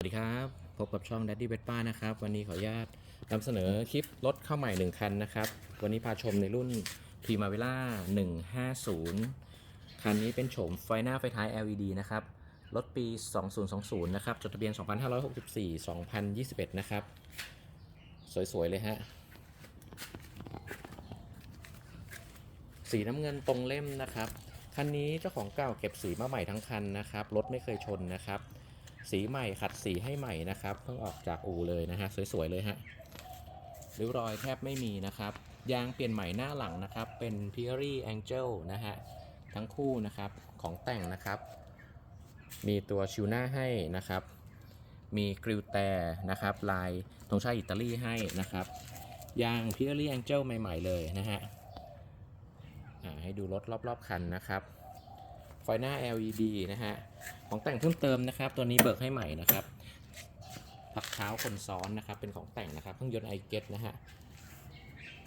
สวัสดีครับ พบกับช่อง Daddy b e t p a นะครับ วันนี้ขออนุญาตนำเสนอคลิปรถเข้าใหม่ 1 คันนะครับ วันนี้พาชมในรุ่น Primavera 150 คันนี้เป็นโฉมไฟหน้าไฟท้าย LED นะครับ รถปี 2020 นะครับ จดทะเบียน 2564 2021 นะครับ สวย ๆ เลยฮะ สีน้ำเงินตรงเล่มนะครับ คันนี้เจ้าของเก่าเก็บสีมาใหม่ทั้งคันนะครับ รถไม่เคยชนนะครับ สีใหม่ขัดสีให้ใหม่นะครับเพิ่งออกจากอู่เลยนะฮะสวยๆเลยฮะริ้วรอยแทบไม่มีนะครับ ยางเปลี่ยนใหม่หน้าหลังนะครับ เป็น p i e r y Angel นะฮะทั้งคู่นะครับของแต่งนะครับ มีตัวชิวหน้าให้นะครับ มีกริลแต่นะครับ ลายธงชาติอิตาลีให้นะครับ ยาง p i e r y Angel ใหม่ ๆ เลยนะฮะให้ดูรถรอบ ๆ คันนะครับ ไฟหน้า LED นะฮะ ของแต่งเพิ่มเติมนะครับ ตัวนี้เบิกให้ใหม่นะครับพักเท้าคนซ้อนนะครับ เป็นของแต่งนะครับ เครื่องยนต์ไอเกตนะฮะ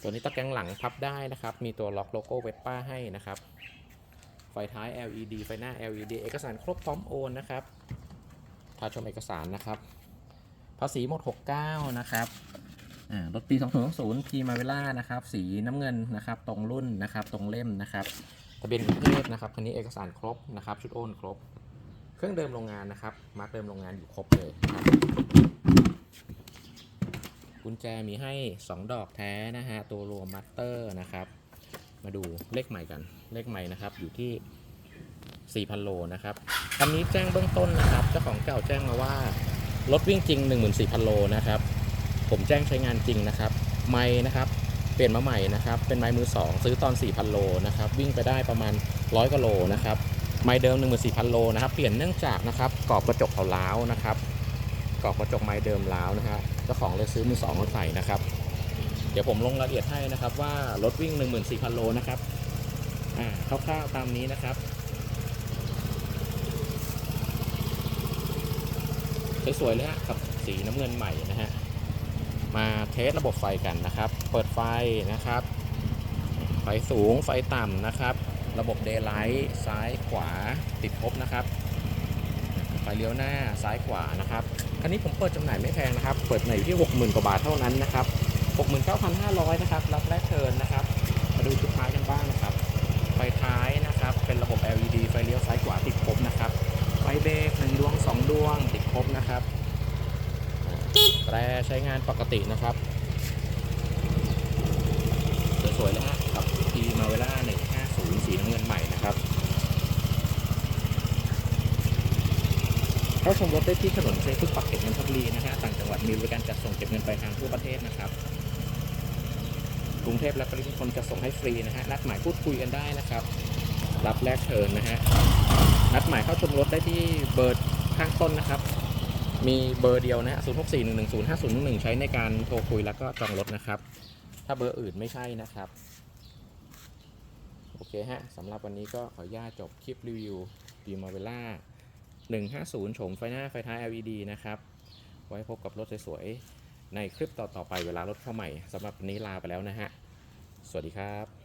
ตัวนี้ตะแกรงหลังพับได้นะครับ มีตัวล็อกโลโก้เวสป้าให้นะครับ ไฟท้าย LED ไฟหน้า LED เอกสารครบพร้อมโอนนะครับพาชมเอกสารนะครับ ภาษีหมด 69 นะครับอ่ารถปี 2020 พีมาเวล่านะครับ สีน้ำเงินนะครับ ตรงรุ่นนะครับ ตรงเล่มนะครับ ทะเบียนกรุงเทพนะครับคันนี้เอกสารครบนะครับ ชุดโอนครบ เครื่องเดิมโรงงานนะครับ มาร์กเดิมโรงงานอยู่ครบเลยกุญแจมีให้ 2 ดอกแท้นะฮะ ตัวรวมมัตเตอร์นะครับ มาดูเลขใหม่กัน เลขใหม่นะครับ อยู่ที่ 4,000 โลนะครับคันนี้แจ้งเบื้องต้นนะครับ เจ้าของเก่าแจ้งมาว่า รถวิ่งจริง 14,000 โลนะครับ ผมแจ้งใช้งานจริงนะครับ ไม้นะครับ เปลี่ยนมาใหม่นะครับ เป็นไม้มือ 2 ซื้อตอน 4,000 โลนะครับ วิ่งไปได้ประมาณ 100กว่าโลนะครับ ไม้เดิม 14,000 โลนะครับ เปลี่ยนเนื่องจากนะครับกรอบกระจกเขาล้าวนะครับกรอบกระจกไม้เดิมล้าวนะฮะ เจ้าของเลยซื้อมือสองมาใส่นะครับ เดี๋ยวผมลงรายละเอียดให้นะครับว่ารถวิ่ง 14,000 โลนะครับ อ่า คร่าวๆตามนี้นะครับสวยๆเลยฮะกับสีน้ำเงินใหม่นะฮะ มาเทสระบบไฟกันนะครับ เปิดไฟนะครับ ไฟสูงไฟต่ำนะครับ ระบบเดย์ไลท์ซ้ายขวาติดครบนะครับ ไฟเลี้ยวหน้าซ้ายขวานะครับอันนี้ผมเปิดจำหน่ายไม่แพงนะครับ เปิดในอยู่ที่ 60,000 กว่าบาทเท่านั้นนะครับ 69,500 นะครับ รับแรกเทินนะครับ มาดูชุดท้ายกันบ้างนะครับ ไฟท้ายนะครับ เป็นระบบ LED ไฟเลี้ยวซ้ายขวาติดครบนะครับ ไฟเบรกหนึ่งดวงสองดวงติดครบนะครับ แตรใช้งานปกตินะครับ สวยๆเลยฮะกับทีมาเวล่า150 สีน้ำเงินใหม่นะครับ เข้าชมรถได้ที่ถนนเซฟุตปักเก็ตนนทบุรีนะฮะต่างจังหวัดมีบริการจัดส่งเก็บเงินไปทางทั่วประเทศนะครับกรุงเทพและปริมณฑลจะส่งให้ฟรีนะฮะนัดหมายพูดคุยกันได้นะครับ รับแลกเชิญนะฮะนัดหมายเข้าชมรถได้ที่เบอร์ข้างต้นนะครับ มีเบอร์เดียวนะฮะ0 6 4 1 1 0 5 0 1 1ใช้ในการโทรคุยแล้วก็จองรถนะครับ ถ้าเบอร์อื่นไม่ใช่นะครับ โอเคฮะสำหรับวันนี้ก็ขออนุญาตจบคลิปรีวิวดีมาเวล่า150 โฉมไฟหน้าไฟท้าย LED นะครับ ไว้พบกับรถสวยๆในคลิปต่อๆไปเวลารถเข้าใหม่สำหรับวันนี้ลาไปแล้วนะฮะ สวัสดีครับ